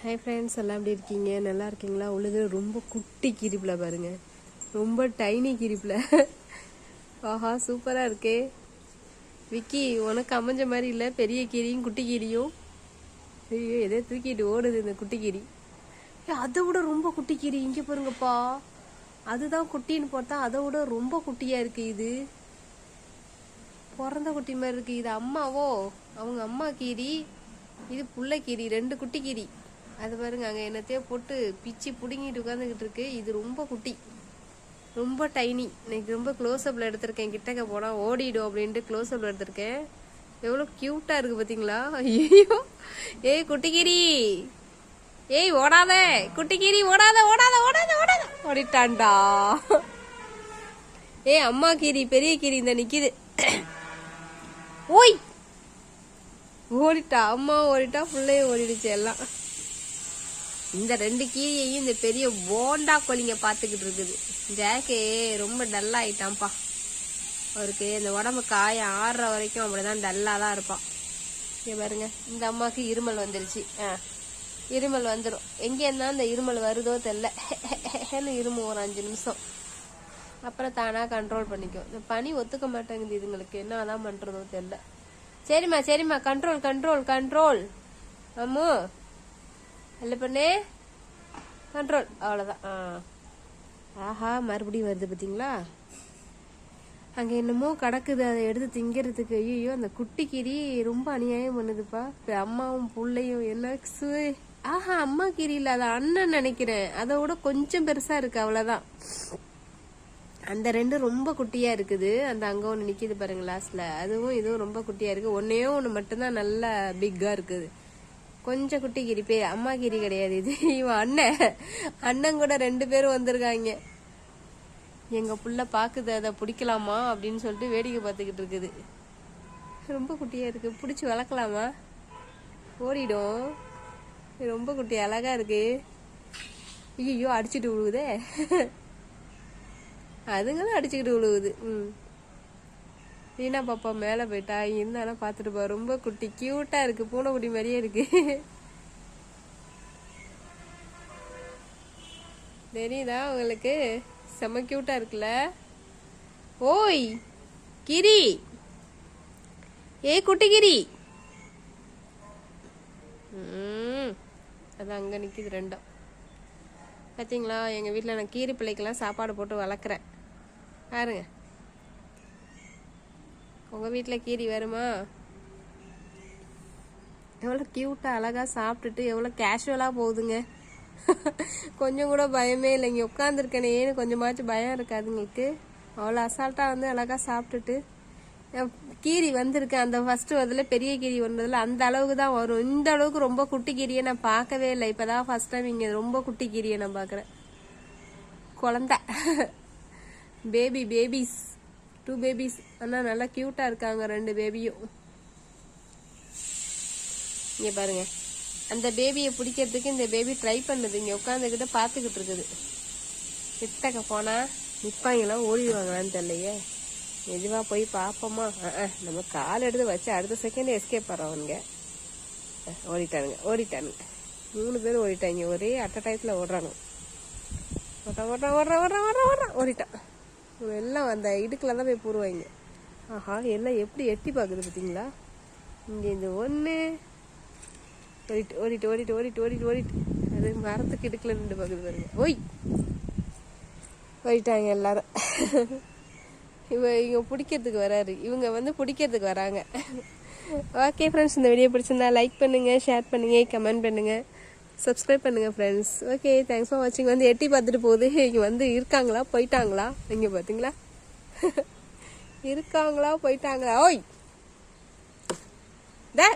Hi friends எல்லாம் எப்படி இருக்கீங்க? நல்லா இருக்கீங்களா? உழுது ரொம்ப குட்டி கிரிப்பில் பாருங்க. ரொம்ப டைனி கிரிப்பில். ஆஹா சூப்பராக இருக்கே. விக்கி உனக்கு அமைஞ்ச மாதிரி இல்லை. பெரிய கீரியும் குட்டி கீரியும். ஐயோ எதோ தூக்கிட்டு ஓடுது இந்த குட்டி கீரி. அதை விட ரொம்ப குட்டி கீரி இங்கே பாருங்கப்பா. அதுதான் குட்டின்னு பார்த்தா அதை விட ரொம்ப குட்டியாக இருக்கு இது. பிறந்த குட்டி மாதிரி இருக்கு. இது அம்மாவோ? அவங்க அம்மா கீரி இது புள்ள கீரி ரெண்டு குட்டி கீரி. அது பாருங்க அங்கே என்னத்தையோ போட்டு பிச்சு பிடுங்கிட்டு உட்காந்துக்கிட்டு இருக்கு. இது ரொம்ப குட்டி. ரொம்ப டைனி இன்னைக்கு ரொம்ப க்ளோஸ்அப்ல எடுத்திருக்கேன். கிட்டக்க போனால் ஓடிடும் அப்படின்ட்டு க்ளோஸ்அப்ல எடுத்திருக்கேன். எவ்வளோ க்யூட்டா இருக்கு பாத்தீங்களா? ஐயோ ஏய் குட்டிகிரி. ஏய் ஓடாத. குட்டிகிரி ஓடாத ஓடாத ஓடாத ஓடாத. ஓடிட்டான்டா. ஏய் அம்மா கீரி பெரிய கீரி இந்த நிக்குது. ஓய். ஓடிட்டா. அம்மா ஓடிட்டா பிள்ளைய ஓடிடுச்சு எல்லாம். இந்த ரெண்டு கீரியையும் இந்த பெரிய போண்டா கோழிங்க பார்த்துக்கிட்டு இருக்குது. ஜாக்கே ரொம்ப டல்லா ஆயிட்டான்ப்பா அவருக்கு இந்த உடம்பு காயம் ஆறுற வரைக்கும் அப்படிதான் டல்லாக தான் இருப்பான். இங்க பாருங்க இந்த அம்மாவுக்கு இருமல் வந்துருச்சு. ஆ இருமல் வந்துடும் எங்கே இருந்தா இந்த இருமல் வருதோ தெரில. இருமும் ஒரு அஞ்சு நிமிஷம். அப்புறம் தானா கண்ட்ரோல் பண்ணிக்கும். இந்த பனி ஒத்துக்க மாட்டேங்குது இதுங்களுக்கு. என்னதான் பண்றதோ தெரியல சரிம்மா சரிம்மா. Control control control Ammu. இல்ல பண்ணே. கண்ட்ரோல் அவ்வளோதான் ஆ. ஆஹா மறுபடியும் வருது பார்த்தீங்களா அங்கே என்னமோ கிடக்குது. அதை எடுத்து திங்கிறதுக்கு ஐயோ அந்த குட்டி கிரி ரொம்ப அநியாயம் பண்ணுதுப்பா. இப்போ அம்மாவும் பிள்ளையும் என்ன சு ஆஹா அம்மா கிரி இல்லை அது அண்ணன் நினைக்கிறேன். அதை விட கொஞ்சம் பெருசாக இருக்கு அவ்வளோதான் அந்த ரெண்டும் ரொம்ப குட்டியாக இருக்குது. அந்த அங்கே ஒன்று நிற்கிது பாருங்க லாஸ்ட்ல அதுவும் இதுவும் ரொம்ப குட்டியாக இருக்குது ஒன்றே ஒன்று மட்டும்தான் நல்லா பிக்காக இருக்குது. கொஞ்சம் குட்டி கிரி பேர் அம்மா கிரி கிடையாது இது. இவன் அண்ணன் அண்ணன் கூட ரெண்டு பேரும் வந்திருக்காங்க. எங்க புள்ள பாக்குது அதை பிடிக்கலாமா அப்படின்னு சொல்லிட்டு வேடிக்கை பார்த்துக்கிட்டு இருக்குது. ரொம்ப குட்டியா இருக்கு. பிடிச்சி வளர்க்கலாமா? ஓடிடும். ரொம்ப குட்டி அழகா இருக்கு. ஐயோ அடிச்சிட்டு விழுகுதே அதுங்களும் அடிச்சுக்கிட்டு விழுகுது ம். ரீனா பாப்பா மேலே போயிட்டா இருந்தாலும் பார்த்துட்டு பா ரொம்ப குட்டி கியூட்டா இருக்கு. பூனைக்குடி மாதிரியே இருக்கு. தெரியுதா உங்களுக்கு? செம்ம கியூட்டா இருக்குல்ல? ஓய் கிரி. ஏ குட்டி கிரி. ம் அது அங்க நிக்குது ரெண்டும். பார்த்தீங்களா எங்கள் வீட்டில் நான் கீரி பிள்ளைக்கெல்லாம் சாப்பாடு போட்டு வளர்க்குறேன். பாருங்க. உங்கள் வீட்டில் கீரி வருமா எவ்வளோ க்யூட்டாக அழகாக சாப்பிட்டுட்டு எவ்வளோ கேஷுவலாக போகுதுங்க. கொஞ்சம் கூட பயமே இல்லை. இங்கே உட்காந்துருக்கேனேன்னு கொஞ்சமாச்சும் பயம் இருக்காதுங்களுக்கு அவ்வளோ அசால்ட்டாக வந்து அழகாக சாப்பிட்டுட்டு. கீரி வந்திருக்கு. அந்த ஃபஸ்ட்டு வரதுல பெரிய கீரி வந்ததில் அந்த அளவுக்கு தான் வரும். இந்த அளவுக்கு ரொம்ப குட்டி கீரியை நான் பார்க்கவே இல்லை. இப்பதான் ஃபஸ்ட் டைம் இங்கே ரொம்ப குட்டி கீரியை நான் பார்க்குறேன். குழந்த. பேபி பேபிஸ் டூ பேபிஸ் ஆனால் நல்லா க்யூட்டாக இருக்காங்க ரெண்டு பேபியும் இங்கே பாருங்க. அந்த பேபியை பிடிக்கிறதுக்கு இந்த பேபி ட்ரை பண்ணுது. இங்கே உட்காந்துக்கிட்ட பார்த்துக்கிட்டு இருக்குது. கிட்டக்க போனால் நிப்பாங்களாம் ஓடிடுவாங்களான்னு தெரியலையே. மெதுவாக போய் பார்ப்போமா? நம்ம கால் எடுத்து வச்சு அடுத்த செகண்ட் எஸ்கேப் பண்ணுறவனுங்க ஓடிட்டானுங்க ஓடிட்டானுங்க. மூணு பேரும் ஓடிட்டாங்க. ஒரே அட்ட டயத்தில் ஓடுறானு ஓட்டான் ஓட்டான் ஓடுறான் ஓடுறான் ஓடுறான் ஓடுறான் ஓடிட்டான். எல்லாம் அந்த இடுக்கில் தான் போய் போடுவாங்க. ஆஹா எல்லாம் எப்படி எட்டி பார்க்குது பார்த்தீங்களா? இங்கே இந்த ஒன்று ஓடிட்டு ஓடிட்டு ஓடிட்டு ஓடிட்டு ஓடிட்டு ஓடிட்டு. அது மரத்துக்கு இடுக்கில் நின்று பார்க்குது பாருங்க. ஓய்! போயிட்டாங்க எல்லாரும். இவ இவங்க பிடிக்கிறதுக்கு வராரு. இவங்க வந்து பிடிக்கிறதுக்கு வராங்க. ஓகே ஃப்ரெண்ட்ஸ் இந்த வீடியோ பிடிச்சிருந்தா லைக் பண்ணுங்கள் ஷேர் பண்ணுங்கள் கமெண்ட் பண்ணுங்கள் சப்ஸ்கிரைப் பண்ணுங்கள் ஃப்ரெண்ட்ஸ் ஓகே தேங்க்ஸ் ஃபார் வாட்சிங் வந்து எட்டி பார்த்துட்டு போகுது. இங்கே வந்து இருக்காங்களா? போயிட்டாங்களா? இங்கே பார்த்தீங்களா இருக்காங்களா? போயிட்டாங்களா? ஓய்! தே